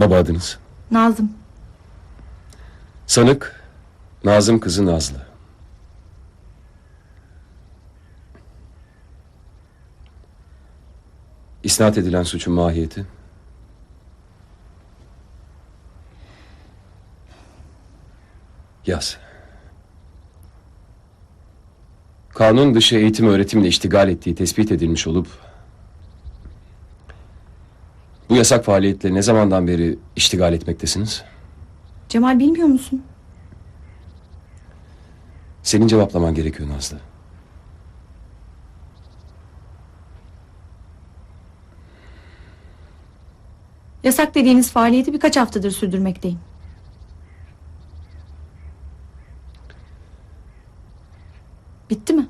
Baba adınız. Nazım. Sanık Nazım kızı Nazlı. İsnat edilen suçun mahiyeti. Yaz. Kanun dışı eğitim öğretimle iştigal ettiği tespit edilmiş olup bu yasak faaliyetle ne zamandan beri iştigal etmektesiniz? Cemal bilmiyor musun? Senin cevaplaman gerekiyor Nazlı. Yasak dediğiniz faaliyeti birkaç haftadır sürdürmekteyim. Bitti mi?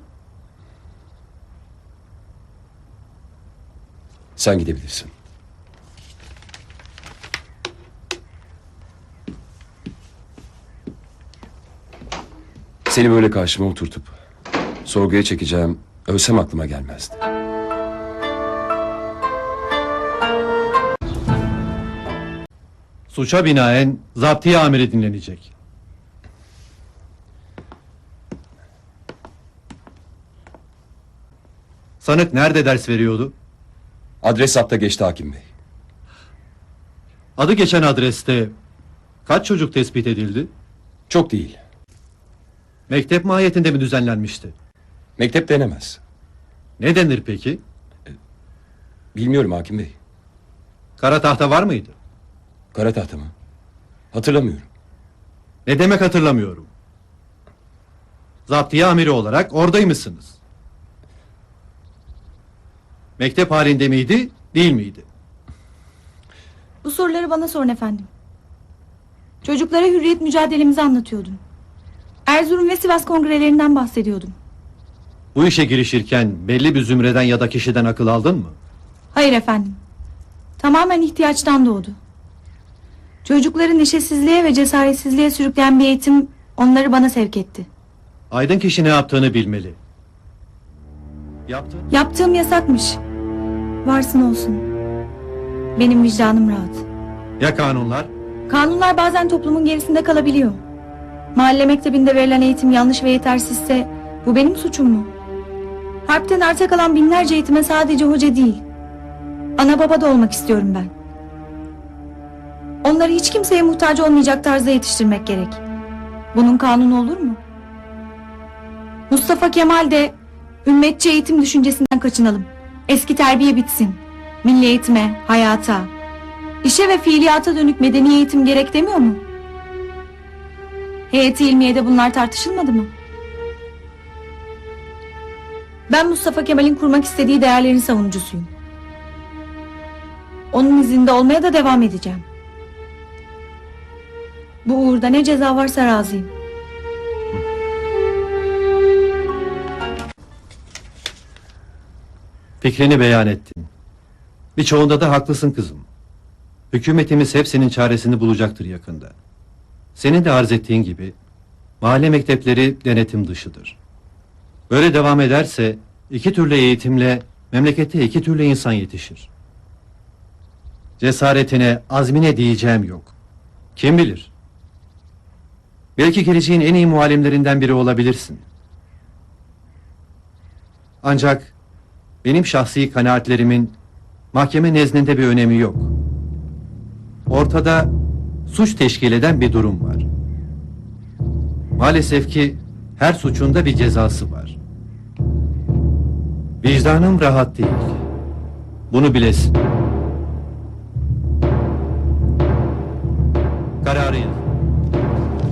Sen gidebilirsin. Seni böyle karşıma oturtup sorguya çekeceğim ölsem aklıma gelmezdi. Suça binaen zaptiye amiri dinlenecek. Sanık nerede ders veriyordu? Adres hapta geçti hakim bey. Adı geçen adreste kaç çocuk tespit edildi? Çok değil. Mektep mahiyetinde mi düzenlenmişti? Mektep denemez. Ne denir peki? Bilmiyorum hakim bey. Kara tahta var mıydı? Kara tahta mı? Hatırlamıyorum. Ne demek hatırlamıyorum. Zaptiye amiri olarak oradaymışsınız. Mektep halinde miydi, değil miydi? Bu soruları bana sorun efendim. Çocuklara hürriyet mücadelemizi anlatıyordum. Erzurum ve Sivas kongrelerinden bahsediyordum. Bu işe girişirken belli bir zümreden ya da kişiden akıl aldın mı? Hayır efendim. Tamamen ihtiyaçtan doğdu. Çocukları neşesizliğe ve cesaretsizliğe sürükleyen bir eğitim onları bana sevk etti. Aydın kişi ne yaptığını bilmeli. Yaptı. Yaptığım yasakmış. Varsın olsun. Benim vicdanım rahat. Ya kanunlar? Kanunlar bazen toplumun gerisinde kalabiliyor. Mahalle mektebinde verilen eğitim yanlış ve yetersizse bu benim suçum mu? Harpten arta kalan binlerce eğitime sadece hoca değil. Ana baba da olmak istiyorum ben. Onları hiç kimseye muhtaç olmayacak tarzda yetiştirmek gerek. Bunun kanunu olur mu? Mustafa Kemal de ümmetçi eğitim düşüncesinden kaçınalım. Eski terbiye bitsin. Milli eğitime, hayata, İşe ve fiiliyata dönük medeni eğitim gerek demiyor mu? Heyeti ilmiyede bunlar tartışılmadı mı? Ben Mustafa Kemal'in kurmak istediği değerlerin savunucusuyum. Onun izinde olmaya da devam edeceğim. Bu uğurda ne ceza varsa razıyım. Fikrini beyan ettin. Birçoğunda da haklısın kızım. Hükümetimiz hepsinin çaresini bulacaktır yakında. Senin de arz ettiğin gibi mahalle mektepleri denetim dışıdır. Böyle devam ederse iki türlü eğitimle memlekette iki türlü insan yetişir. Cesaretine, azmine diyeceğim yok. Kim bilir? Belki geleceğin en iyi muallimlerinden biri olabilirsin. Ancak benim şahsi kanaatlerimin mahkeme nezdinde bir önemi yok. Ortada suç teşkil eden bir durum var. Maalesef ki her suçun da bir cezası var. Vicdanım rahat değil. Bunu bilesin. Kararı.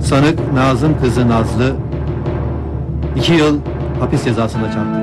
Sanık Nazım kızı Nazlı iki yıl hapis cezasına çarptı.